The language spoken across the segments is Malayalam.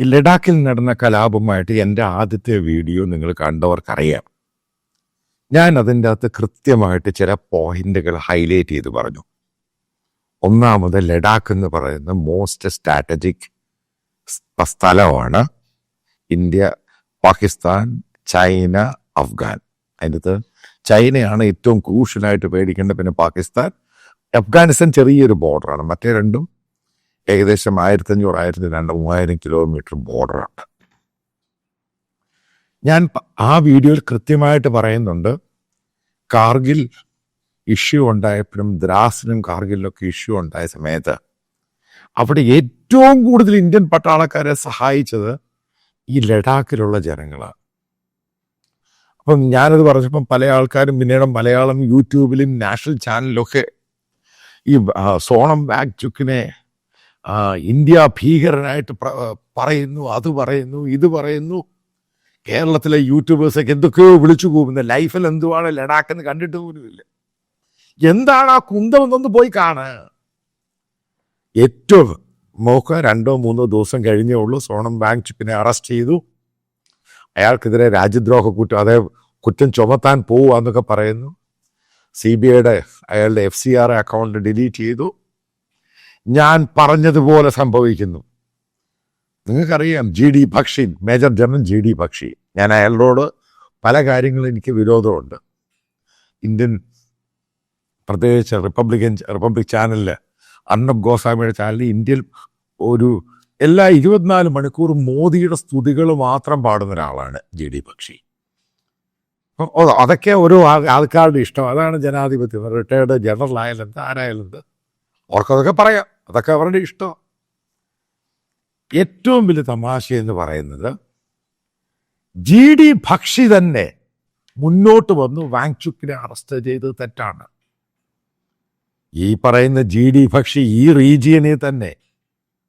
ഈ ലഡാക്കിൽ നടന്ന കലാപമായിട്ട് എന്റെ ആദ്യത്തെ വീഡിയോ നിങ്ങൾ കണ്ടവർക്കറിയാം. ഞാൻ അതിന്റെ അകത്ത് കൃത്യമായിട്ട് ചില പോയിന്റുകൾ ഹൈലൈറ്റ് ചെയ്ത് പറഞ്ഞു. ഒന്നാമത് ലഡാക്ക് എന്ന് പറയുന്ന മോസ്റ്റ് സ്ട്രാറ്റജിക് സ്ഥലമാണ് ഇന്ത്യ പാകിസ്ഥാൻ ചൈന അഫ്ഗാൻ. അതിന്റെ ചൈനയാണ് ഏറ്റവും ക്രൂഷ്യലായിട്ട് പേടിക്കേണ്ടത് പിന്നെ പാകിസ്ഥാൻ. അഫ്ഗാനിസ്ഥാൻ ചെറിയൊരു ബോർഡറാണ് മറ്റേ രണ്ടും ഏകദേശം ആയിരത്തി അഞ്ഞൂറ് ആയിരത്തി രണ്ട് മൂവായിരം കിലോമീറ്റർ ബോർഡറാണ്. ഞാൻ ആ വീഡിയോയിൽ കൃത്യമായിട്ട് പറയുന്നുണ്ട് കാർഗിൽ ഇഷ്യൂ ഉണ്ടായപ്പോഴും ദ്രാസിനും കാർഗിലിലൊക്കെ ഇഷ്യൂ ഉണ്ടായ സമയത്ത് അവിടെ ഏറ്റവും കൂടുതൽ ഇന്ത്യൻ പട്ടാളക്കാരെ സഹായിച്ചത് ഈ ലഡാക്കിലുള്ള ജനങ്ങളാണ്. അപ്പം ഞാനത് പറഞ്ഞപ്പം പല ആൾക്കാരും പിന്നീട് മലയാളം യൂട്യൂബിലും നാഷണൽ ചാനലിലൊക്കെ ഈ സോണം വാഗ് ചുക്കിനെ ഇന്ത്യ ഭീകരനായിട്ട് പറയുന്നു അത് പറയുന്നു ഇത് പറയുന്നു. കേരളത്തിലെ യൂട്യൂബേഴ്സൊക്കെ എന്തൊക്കെയോ വിളിച്ചു പോകുന്നത് ലൈഫിൽ എന്തുവാണ് ലഡാക്ക് എന്ന് കണ്ടിട്ട് പോലുമില്ല. എന്താണ് ആ കുന്തം എന്നൊന്ന് പോയി കാണ്. ഏറ്റവും മോഹ രണ്ടോ മൂന്നോ ദിവസം കഴിഞ്ഞേ ഉള്ളൂ. സോണം ബാങ്ക് ചിപ്പിനെ അറസ്റ്റ് ചെയ്തു. അയാൾക്കെതിരെ രാജ്യദ്രോഹ കുറ്റം അതേ കുറ്റം ചുമത്താൻ പോവുക എന്നൊക്കെ പറയുന്നു. സി ബി ഐയുടെ അയാളുടെ F C R account delete ചെയ്തു. ഞാൻ പറഞ്ഞതുപോലെ സംഭവിക്കുന്നു. നിങ്ങൾക്കറിയാം G D Bakshi major general G D Bakshi ഞാൻ അയാളോട് പല കാര്യങ്ങളും എനിക്ക് വിരോധമുണ്ട്. ഇന്ത്യൻ പ്രത്യേകിച്ച് റിപ്പബ്ലിക്കൻ റിപ്പബ്ലിക് ചാനലിൽ അർണബ് ഗോസ്വാമിയുടെ ചാനലിൽ ഇന്ത്യയിൽ ഒരു എല്ലാ ഇരുപത്തിനാല് മണിക്കൂറും മോദിയുടെ സ്തുതികൾ മാത്രം പാടുന്ന ഒരാളാണ് ജി ഡി പക്ഷി. അപ്പം ഓ, അതൊക്കെ ഓരോ ആൾക്കാരുടെ ഇഷ്ടം. അതാണ് ജനാധിപത്യം. റിട്ടയർഡ് ജനറൽ ആയാലും എന്ത് ആരായാലും എന്ത് അവർക്കതൊക്കെ പറയാം. അതൊക്കെ അവരുടെ ഇഷ്ടം. ഏറ്റവും വലിയ തമാശ എന്ന് പറയുന്നത് ജി ഡി ഭക്ഷി തന്നെ മുന്നോട്ട് വന്ന് വാങ്ചുക്കിനെ അറസ്റ്റ് ചെയ്തത് തെറ്റാണ്. ഈ പറയുന്ന ജി ഡി ഭക്ഷി ഈ റീജിയനെ തന്നെ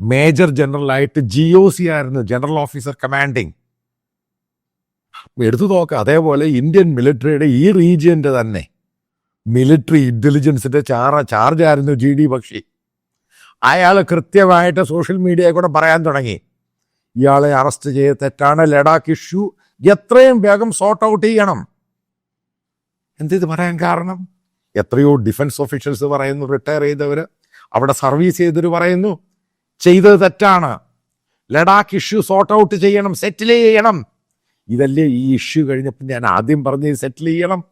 മേജർ ജനറലായിട്ട് ജി ഒ സി ആയിരുന്നു ജനറൽ ഓഫീസർ കമാൻഡിങ്. എടുത്തു നോക്കുക അതേപോലെ ഇന്ത്യൻ മിലിറ്ററിയുടെ ഈ റീജിയന്റെ തന്നെ. മിലിറ്ററി ഇന്റലിജൻസിന്റെ ചാറ ചാർജ് ആയിരുന്നു ജി ഡി ബക്ഷി അയാൾ കൃത്യമായിട്ട് സോഷ്യൽ മീഡിയയിൽ കൂടെ പറയാൻ തുടങ്ങി. ഇയാളെ അറസ്റ്റ് ചെയ്ത് തെറ്റാണ് ലഡാക്ക് ഇഷ്യൂ എത്രയും വേഗം സോർട്ട് ഔട്ട് ചെയ്യണം. എന്തിത് പറയാൻ കാരണം? എത്രയോ ഡിഫൻസ് ഓഫീഷ്യൽസ് പറയുന്നു റിട്ടയർ ചെയ്തവര്. അവിടെ സർവീസ് ചെയ്തവർ പറയുന്നു ചെയ്തത് തെറ്റാണ്. ലഡാക്ക് ഇഷ്യൂ സോർട്ട് ഔട്ട് ചെയ്യണം സെറ്റിൽ ചെയ്യണം. ഇതല്ലേ ഈ ഇഷ്യൂ കഴിഞ്ഞപ്പോൾ ഞാൻ ആദ്യം പറഞ്ഞ് സെറ്റിൽ ചെയ്യണം.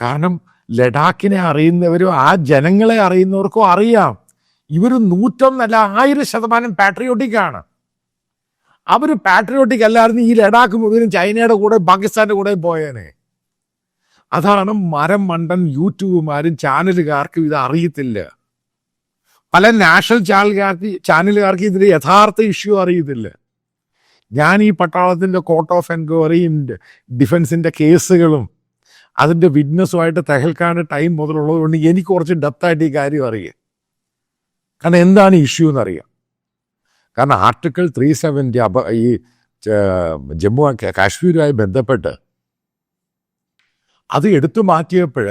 കാരണം ലഡാക്കിനെ അറിയുന്നവരും ആ ജനങ്ങളെ അറിയുന്നവർക്കും അറിയാം. ഇവർ നൂറ്റൊന്നല്ല ആയിരം ശതമാനം പാട്രിയോട്ടിക് ആണ്. അവർ പാട്രിയോട്ടിക് അല്ലായിരുന്നു ഈ ലഡാക്ക് മുഴുവനും ചൈനയുടെ കൂടെ പാകിസ്ഥാന്റെ കൂടെ പോയേനെ. അതാണ് മരം മണ്ടൻ യൂട്യൂബുമാരും ചാനലുകാർക്കും ഇത് അറിയത്തില്ല. പല നാഷണൽ ചാനലുകാർക്ക് ചാനലുകാർക്ക് ഇതിന്റെ യഥാർത്ഥ ഇഷ്യൂ അറിയത്തില്ല. ഞാൻ ഈ പട്ടാളത്തിന്റെ കോർട്ട് ഓഫ് എൻക്വയറിയും ഡിഫൻസിന്റെ കേസുകളും അതിന്റെ വിറ്റ്നസ്സുമായിട്ട് തെഹൽക്കാന്റെ ടൈം മുതലുള്ളത് കൊണ്ട് എനിക്ക് കുറച്ച് ഡെപ്തായിട്ട് ഈ കാര്യം അറിയാം. കാരണം എന്താണ് ഇഷ്യൂ എന്നറിയാം. കാരണം ആർട്ടിക്കിൾ ത്രീ സെവന്റി അപ ഈ ജമ്മു കാശ്മീരുമായി ബന്ധപ്പെട്ട് അത് എടുത്തു മാറ്റിയപ്പോൾ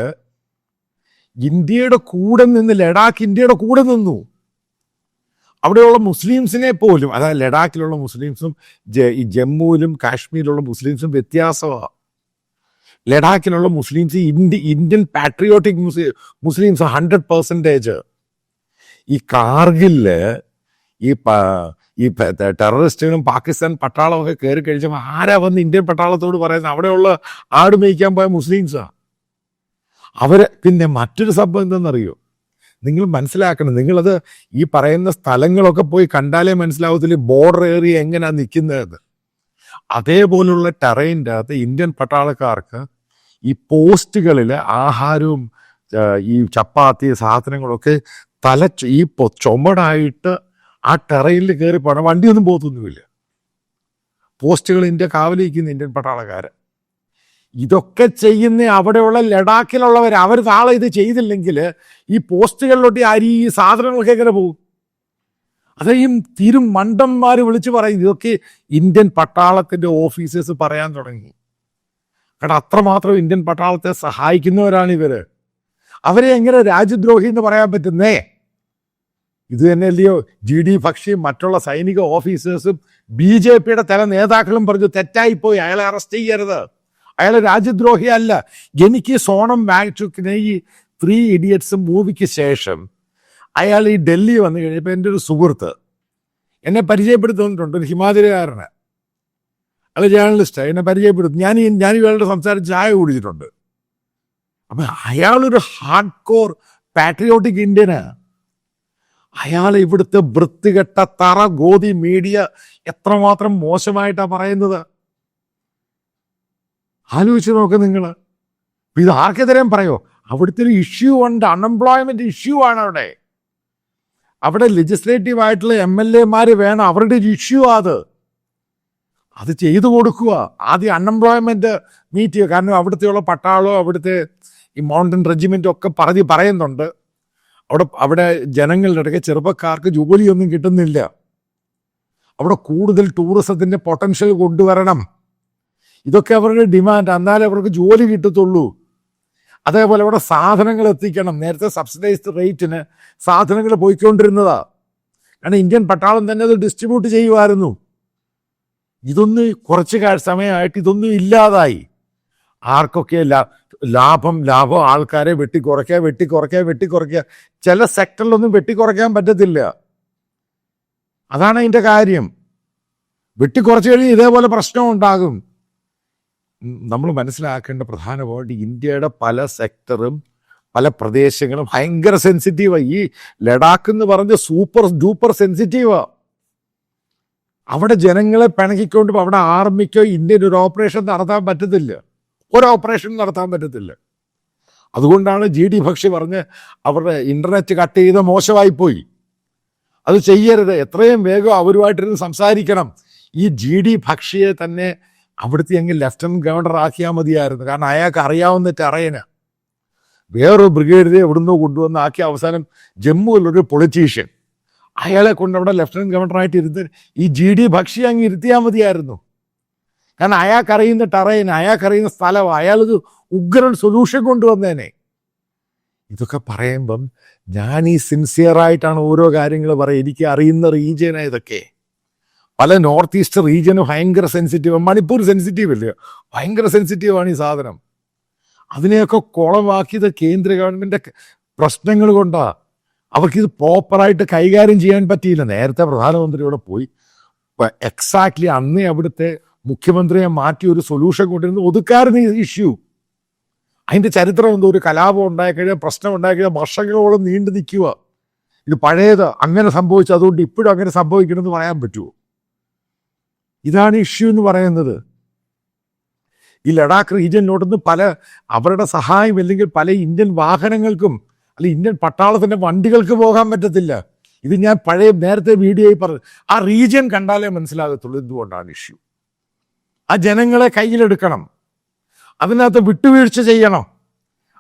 ഇന്ത്യയുടെ കൂടെ നിന്ന് ലഡാക്ക് ഇന്ത്യയുടെ കൂടെ നിന്നു. അവിടെയുള്ള മുസ്ലിംസിനെ പോലും അതായത് ലഡാക്കിലുള്ള മുസ്ലിംസും ഈ ജമ്മുവിലും കാശ്മീരിലുള്ള മുസ്ലിംസും വ്യത്യാസമാണ്. ലഡാക്കിലുള്ള Muslims India Indian patriotic Muslims hundred percentage ഈ കാർഗിൽ ഈ ഈ ടെററിസ്റ്റുകളും പാകിസ്ഥാൻ പട്ടാളമൊക്കെ കയറി കഴിച്ചപ്പോൾ ആരാ വന്ന് ഇന്ത്യൻ പട്ടാളത്തോട് പറയുന്നത്? അവിടെയുള്ള ആട് മേയ്ക്കാൻ പോയ മുസ്ലിംസാ. അവരെ പിന്നെ മറ്റൊരു സംഭവം എന്തെന്നറിയോ? നിങ്ങൾ മനസ്സിലാക്കണം. നിങ്ങളത് ഈ പറയുന്ന സ്ഥലങ്ങളൊക്കെ പോയി കണ്ടാലേ മനസ്സിലാവത്തില്ല ബോർഡർ ഏരിയ എങ്ങനെയാണ് നിൽക്കുന്നത് അതേപോലുള്ള ടെറൈന്റെ അകത്ത് ഇന്ത്യൻ പട്ടാളക്കാർക്ക് ഈ പോസ്റ്റുകളിൽ ആഹാരവും ഈ ചപ്പാത്തി സാധനങ്ങളൊക്കെ തല ഈ ചുമടായിട്ട് ആ ടെറയിൽ കയറി പോകണം വണ്ടിയൊന്നും പോകത്തൊന്നുമില്ല പോസ്റ്റുകൾ ഇന്ത്യ കാവലിരിക്കുന്ന ഇന്ത്യൻ പട്ടാളക്കാർ ഇതൊക്കെ ചെയ്യുന്ന അവിടെയുള്ള ലഡാക്കിലുള്ളവർ അവർ നാളെ ഇത് ചെയ്തില്ലെങ്കിൽ ഈ പോസ്റ്റുകളിലോട്ട് അരി ഈ സാധനങ്ങളൊക്കെ എങ്ങനെ പോകും? അതേയും തീരും മണ്ടന്മാർ വിളിച്ചു പറയും ഇതൊക്കെ ഇന്ത്യൻ പട്ടാളത്തിന്റെ ഓഫീസേഴ്സ് പറയാൻ തുടങ്ങി. കാരണം അത്രമാത്രം ഇന്ത്യൻ പട്ടാളത്തെ സഹായിക്കുന്നവരാണ് ഇവർ അവരെ എങ്ങനെ രാജ്യദ്രോഹി എന്ന് പറയാൻ പറ്റുന്നേ? ഇത് തന്നെയല്ലയോ ജി ഡി ഭക്ഷിയും മറ്റുള്ള സൈനിക ഓഫീസേഴ്സും ബി ജെ പിയുടെ തല നേതാക്കളും പറഞ്ഞു തെറ്റായിപ്പോയി. അയാളെ അറസ്റ്റ് ചെയ്യരുത്. അയാൾ രാജ്യദ്രോഹിയല്ല എനിക്ക് സോണം വാങ്ങിച്ചു ഈ ത്രീ ഇഡിയറ്റ്സ് മൂവിക്ക് ശേഷം അയാൾ ഈ ഡൽഹി വന്നു കഴിഞ്ഞപ്പോൾ എന്റെ ഒരു സുഹൃത്ത് എന്നെ പരിചയപ്പെടുത്തുന്നിട്ടുണ്ട് ഒരു ഹിമാചലുകാരന് അയാൾ ജേർണലിസ്റ്റാണ് എന്നെ പരിചയപ്പെടുത്തും. ഞാൻ ഈ ഞാൻ ഇയാളുടെ സംസാരിച്ച് ചായ കുടിച്ചിട്ടുണ്ട്. അപ്പം അയാളൊരു ഹാർഡ് കോർ പാട്രിയോട്ടിക് ഇന്ത്യന്. അയാൾ ഇവിടുത്തെ വൃത്തികെട്ട തറ ഗോതി മീഡിയ എത്രമാത്രം മോശമായിട്ടാണ് പറയുന്നത്? ആലോചിച്ച് നോക്ക് നിങ്ങൾ ഇത് ആർക്കെതിരെയും പറയോ? അവിടുത്തെ ഒരു ഇഷ്യൂ ഉണ്ട് അൺഎംപ്ലോയ്മെന്റ് ഇഷ്യൂ ആണ് അവിടെ. അവിടെ ലെജിസ്ലേറ്റീവ് ആയിട്ടുള്ള എം എൽ എമാര് വേണം അവരുടെ ഒരു ഇഷ്യൂ അത്. അത് ചെയ്തു കൊടുക്കുക. ആദ്യം അൺഎംപ്ലോയ്മെന്റ് മീറ്റ് ചെയ്യുക. കാരണം അവിടുത്തെയുള്ള പട്ടാളോ അവിടുത്തെ ഈ മൗണ്ടൻ റെജിമെന്റും ഒക്കെ പറഞ്ഞ് പറയുന്നുണ്ട്. അവിടെ അവിടെ ജനങ്ങളുടെ ഇടയ്ക്ക് ചെറുപ്പക്കാർക്ക് ജോലിയൊന്നും കിട്ടുന്നില്ല. അവിടെ കൂടുതൽ ടൂറിസത്തിന്റെ പൊട്ടൻഷ്യൽ കൊണ്ടുവരണം. ഇതൊക്കെ അവരുടെ ഡിമാൻഡ് എന്നാലേ അവർക്ക് ജോലി കിട്ടത്തുള്ളൂ. അതേപോലെ അവിടെ സാധനങ്ങൾ എത്തിക്കണം. നേരത്തെ സബ്സിഡൈസ്ഡ് റേറ്റിന് സാധനങ്ങൾ പോയിക്കൊണ്ടിരുന്നതാ. കാരണം ഇന്ത്യൻ പട്ടാളം തന്നെ അത് ഡിസ്ട്രിബ്യൂട്ട് ചെയ്യുമായിരുന്നു. ഇതൊന്നും കുറച്ച് സമയമായിട്ട് ഇതൊന്നും ഇല്ലാതായി. ആർക്കൊക്കെ ലാ- ലാഭം ലാഭം ആൾക്കാരെ വെട്ടിക്കുറയ്ക്കുക വെട്ടിക്കുറയ്ക്കുക വെട്ടിക്കുറയ്ക്കുക. ചില സെക്ടറിലൊന്നും വെട്ടിക്കുറയ്ക്കാൻ പറ്റത്തില്ല. അതാണ് അതിന്റെ കാര്യം. വെട്ടിക്കുറച്ച് കഴിഞ്ഞ് ഇതേപോലെ പ്രശ്നം ഉണ്ടാകും. നമ്മൾ മനസ്സിലാക്കേണ്ട പ്രധാന പോയിന്റ് ഇന്ത്യയുടെ പല സെക്ടറും പല പ്രദേശങ്ങളും ഭയങ്കര സെൻസിറ്റീവാണ് ഈ ലഡാക്ക് എന്ന് പറഞ്ഞ സൂപ്പർ ഡൂപ്പർ സെൻസിറ്റീവാണ് അവിടെ ജനങ്ങളെ പിണക്കിക്കൊണ്ട് അവിടെ ആർമിക്കോ ഇന്ത്യൻ ഒരു ഓപ്പറേഷൻ നടത്താൻ പറ്റത്തില്ല. ഒരു ഓപ്പറേഷൻ നടത്താൻ പറ്റത്തില്ല. അതുകൊണ്ടാണ് ജി ഡി ഭക്ഷി പറഞ്ഞ് അവരുടെ ഇന്റർനെറ്റ് കട്ട് ചെയ്ത് മോശമായി പോയി. അത് ചെയ്യരുത്. എത്രയും വേഗം അവരുമായിട്ടിരുന്ന് സംസാരിക്കണം. ഈ ജി ഡി ഭക്ഷിയെ തന്നെ അവിടുത്തെ അങ്ങ് ലെഫ്റ്റനന്റ് ഗവർണർ ആക്കിയാൽ മതിയായിരുന്നു. കാരണം അയാൾക്ക് അറിയാവുന്ന ടെറയന് വേറൊരു ബ്രിഗേഡിനെ എവിടുന്നോ കൊണ്ടുവന്ന് ആക്കി അവസാനം ജമ്മുവിലൊരു പൊളിറ്റീഷ്യൻ അയാളെ കൊണ്ട് അവിടെ ലെഫ്റ്റനന്റ് ഗവർണറായിട്ട് ഇരുന്ന് ഈ ജി ഡി ഭക്ഷി അങ്ങ് ഇരുത്തിയാൽ മതിയായിരുന്നു. കാരണം അയാൾക്കറിയുന്ന ടറയിന് അയാൾക്കറിയുന്ന സ്ഥലം അയാൾക്ക് ഉഗ്രൻ സൊല്യൂഷൻ കൊണ്ടുവന്നേനെ. ഇതൊക്കെ പറയുമ്പം ഞാൻ ഈ സിൻസിയറായിട്ടാണ് ഓരോ കാര്യങ്ങൾ പറയുക. എനിക്ക് അറിയുന്ന റീജിയനാണ് ഇതൊക്കെ പല നോർത്ത് ഈസ്റ്റ് റീജിയന് ഭയങ്കര സെൻസിറ്റീവ് മണിപ്പൂർ സെൻസിറ്റീവ് അല്ലേ ഭയങ്കര സെൻസിറ്റീവ് ആണ് ഈ സാധനം. അതിനെയൊക്കെ കുളമാക്കിയത് കേന്ദ്ര ഗവൺമെന്റ് പ്രശ്നങ്ങൾ കൊണ്ടാ. അവർക്കിത് പ്രോപ്പറായിട്ട് കൈകാര്യം ചെയ്യാൻ പറ്റിയില്ല. നേരത്തെ പ്രധാനമന്ത്രിയോടെ പോയി. എക്സാക്ട്ലി അന്നേ അവിടുത്തെ മുഖ്യമന്ത്രിയെ മാറ്റി ഒരു സൊല്യൂഷൻ കൊണ്ടിരുന്ന് ഒതുക്കാരുന്ന ഇഷ്യൂ അതിന്റെ ചരിത്രം എന്തോ ഒരു കലാപം ഉണ്ടായിക്കഴിഞ്ഞാൽ പ്രശ്നം ഉണ്ടായിക്കഴിഞ്ഞാൽ വർഷങ്ങളോളം നീണ്ടു നിൽക്കുക. ഇത് പഴയത് അങ്ങനെ സംഭവിച്ചു അതുകൊണ്ട് ഇപ്പോഴും അങ്ങനെ സംഭവിക്കണമെന്ന് പറയാൻ പറ്റുമോ? ഇതാണ് ഇഷ്യൂ എന്ന് പറയുന്നത്. ഈ ലഡാക്ക് റീജിയനിലോട്ടുനിന്ന് പല അവരുടെ സഹായം അല്ലെങ്കിൽ പല ഇന്ത്യൻ വാഹനങ്ങൾക്കും അല്ലെ ഇന്ത്യൻ പട്ടാളത്തിന്റെ വണ്ടികൾക്ക് പോകാൻ പറ്റത്തില്ല. ഇത് ഞാൻ പഴയ നേരത്തെ വീഡിയോയിൽ പറഞ്ഞു ആ റീജിയൻ കണ്ടാലേ മനസ്സിലാകത്തുള്ളൂ എന്തുകൊണ്ടാണ് ഇഷ്യൂ ആ ജനങ്ങളെ കയ്യിലെടുക്കണം. അതിനകത്ത് വിട്ടുവീഴ്ച ചെയ്യണം.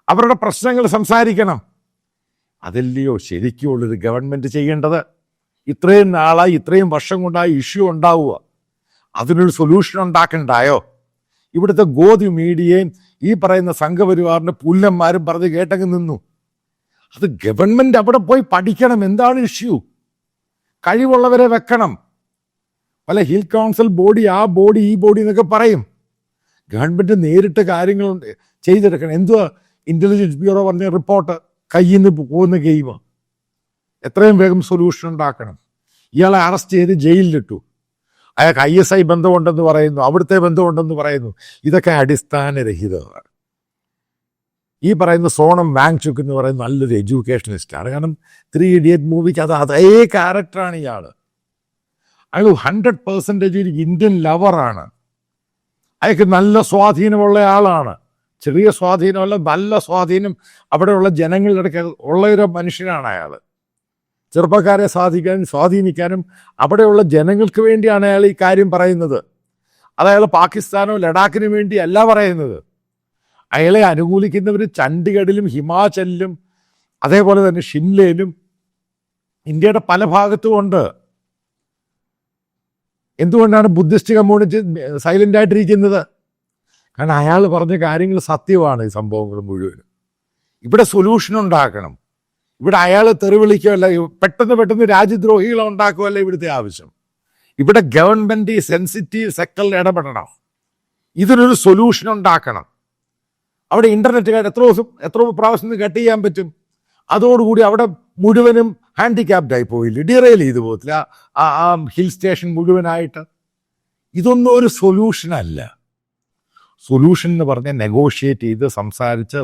അവരുടെ പ്രശ്നങ്ങൾ സംസാരിക്കണം. അതല്ലയോ ശരിക്കുള്ളൊരു ഗവൺമെന്റ് ചെയ്യേണ്ടത്? ഇത്രയും നാളായി ഇത്രയും വർഷം കൊണ്ടായി ഇഷ്യൂ ഉണ്ടാവുക. അതിനൊരു സൊല്യൂഷൻ ഉണ്ടാക്കണ്ടായോ? ഇവിടുത്തെ ഗോതി മീഡിയയും ഈ പറയുന്ന സംഘപരിവാറിന്റെ പുല്ലന്മാരും പറഞ്ഞ് കേട്ടങ്ങ് നിന്നു. അത് ഗവൺമെന്റ് അവിടെ പോയി പഠിക്കണം. എന്താണ് ഇഷ്യൂ കഴിവുള്ളവരെ വെക്കണം. പല ഹിൽ കൗൺസിൽ ബോഡി ആ ബോഡി ഈ ബോഡി എന്നൊക്കെ പറയും. ഗവൺമെന്റ് നേരിട്ട് കാര്യങ്ങൾ ചെയ്തെടുക്കണം. എന്തുവാ? ഇന്റലിജൻസ് ബ്യൂറോ പറഞ്ഞ റിപ്പോർട്ട് കയ്യിൽ നിന്ന് പോകുന്ന ഗെയിം എത്രയും വേഗം സൊല്യൂഷൻ ഉണ്ടാക്കണം. ഇയാളെ അറസ്റ്റ് ചെയ്ത് ജയിലിലിട്ടു. അയാൾക്ക് ഐ എസ് ഐ ബന്ധമുണ്ടെന്ന് പറയുന്നു. അവിടുത്തെ ബന്ധമുണ്ടെന്ന് പറയുന്നു. ഇതൊക്കെ അടിസ്ഥാനരഹിതമാണ്. ഈ പറയുന്ന സോണം വാങ്ചുക്ക് എന്ന് പറയുന്ന നല്ലൊരു എഡ്യൂക്കേഷനിസ്റ്റാണ് കാരണം ത്രീ ഇഡിയറ്റ് മൂവിക്ക് അത് അതേ ക്യാരക്ടറാണ് ഇയാൾ അയാൾ ഹൺഡ്രഡ് പെർസെന്റേജ് ഒരു ഇന്ത്യൻ ലവറാണ് അയാൾക്ക് നല്ല സ്വാധീനമുള്ള ആളാണ്. ചെറിയ സ്വാധീനമല്ല നല്ല സ്വാധീനം അവിടെയുള്ള ജനങ്ങളുടെ ഇടയ്ക്ക് ഉള്ള ഒരു മനുഷ്യനാണ് അയാൾ. ചെറുപ്പക്കാരെ സാധിക്കാനും സ്വാധീനിക്കാനും അവിടെയുള്ള ജനങ്ങൾക്ക് വേണ്ടിയാണ് അയാൾ ഈ കാര്യം പറയുന്നത്. അതായത് പാകിസ്ഥാനോ ലഡാക്കിനു വേണ്ടി അല്ല പറയുന്നത്. അയാളെ അനുകൂലിക്കുന്നവർ ചണ്ഡീഗഡിലും ഹിമാചലിലും അതേപോലെ തന്നെ ഷിംലയിലും ഇന്ത്യയുടെ പല ഭാഗത്തും ഉണ്ട്. എന്തുകൊണ്ടാണ് ബുദ്ധിസ്റ്റ് കമ്മ്യൂണിറ്റി സൈലന്റ് ആയിട്ടിരിക്കുന്നത് കാരണം അയാൾ പറഞ്ഞ കാര്യങ്ങൾ സത്യമാണ് ഈ സംഭവങ്ങൾ മുഴുവനും. ഇവിടെ സൊല്യൂഷൻ ഉണ്ടാക്കണം. ഇവിടെ അയാൾ തെറിവിളിക്കുകയല്ല പെട്ടെന്ന് പെട്ടെന്ന് രാജ്യദ്രോഹികളെ ഉണ്ടാക്കുകയല്ല ഇവിടുത്തെ ആവശ്യം. ഇവിടെ ഗവൺമെന്റ് ഈ സെൻസിറ്റീവ് സെക്ടറിൽ ഇടപെടണം. ഇതിനൊരു സൊല്യൂഷൻ ഉണ്ടാക്കണം. അവിടെ ഇന്റർനെറ്റ് എത്ര ദിവസം എത്ര പ്രാവശ്യം കട്ട് ചെയ്യാൻ പറ്റും? അതോടുകൂടി അവിടെ മുഴുവനും ഹാൻഡിക്യാപ്ഡ് ആയി പോയില്ല? ഡിറെയിൽ ചെയ്തു പോകത്തില്ല. ആ ആ ഹിൽ സ്റ്റേഷൻ മുഴുവനായിട്ട്. ഇതൊന്നും ഒരു സൊല്യൂഷൻ അല്ല. സൊല്യൂഷൻ എന്ന് പറഞ്ഞാൽ നെഗോഷിയേറ്റ് ചെയ്ത് സംസാരിച്ച്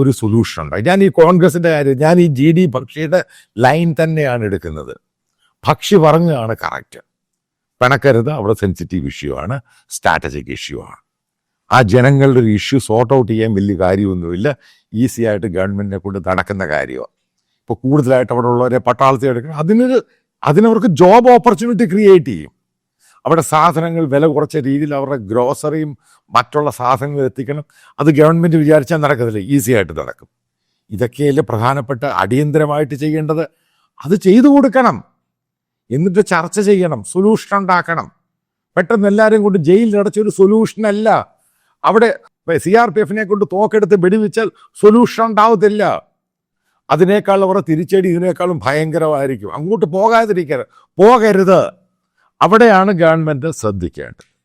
ഒരു സൊല്യൂഷൻ ഉണ്ട് ഞാൻ ഈ കോൺഗ്രസിന്റെ കാര്യം ഞാൻ ഈ ജി ഡി ഭക്ഷിയുടെ ലൈൻ തന്നെയാണ് എടുക്കുന്നത്. ഭക്ഷി പറഞ്ഞതാണ് കറക്റ്റ് പിണക്കരുത് അവിടെ സെൻസിറ്റീവ് ഇഷ്യൂ ആണ് സ്ട്രാറ്റജിക് ഇഷ്യൂ ആണ്. ആ ജനങ്ങളുടെ ഒരു ഇഷ്യൂ സോർട്ട് ഔട്ട് ചെയ്യാൻ വലിയ കാര്യമൊന്നുമില്ല. ഈസി ആയിട്ട് ഗവൺമെന്റിനെ കൊണ്ട് നടക്കുന്ന കാര്യമാണ്. ഇപ്പോൾ കൂടുതലായിട്ട് അവിടെ ഉള്ളവരെ പട്ടാളത്തിൽ എടുക്കണം അതിനൊരു അതിനവർക്ക് ജോബ് ഓപ്പർച്യൂണിറ്റി ക്രിയേറ്റ് ചെയ്യും. അവിടെ സാധനങ്ങൾ വില കുറച്ച രീതിയിൽ അവരുടെ ഗ്രോസറിയും മറ്റുള്ള സാധനങ്ങൾ എത്തിക്കണം. അത് ഗവൺമെന്റ് വിചാരിച്ചാൽ നടക്കത്തില്ല. ഈസി ആയിട്ട് നടക്കും. ഇതൊക്കെയല്ലേ പ്രധാനപ്പെട്ട അടിയന്തരമായിട്ട് ചെയ്യേണ്ടത്? അത് ചെയ്തു കൊടുക്കണം. എന്നിട്ട് ചർച്ച ചെയ്യണം. സൊല്യൂഷൻ ഉണ്ടാക്കണം. പെട്ടെന്ന് എല്ലാവരും കൊണ്ട് ജയിലിൽ അടച്ചൊരു സൊല്യൂഷൻ അല്ല. അവിടെ സി ആർ പി എഫിനെ കൊണ്ട് തോക്കെടുത്ത് വെടിവെച്ചാൽ സൊല്യൂഷൻ ഉണ്ടാവത്തില്ല. അതിനേക്കാൾ അവരുടെ തിരിച്ചടി ഇതിനേക്കാളും ഭയങ്കരമായിരിക്കും. അങ്ങോട്ട് പോകാതിരിക്കരുത്. പോകരുത്. അവിടെയാണ് ഗവൺമെന്റ് ശ്രദ്ധിക്കേണ്ടത്.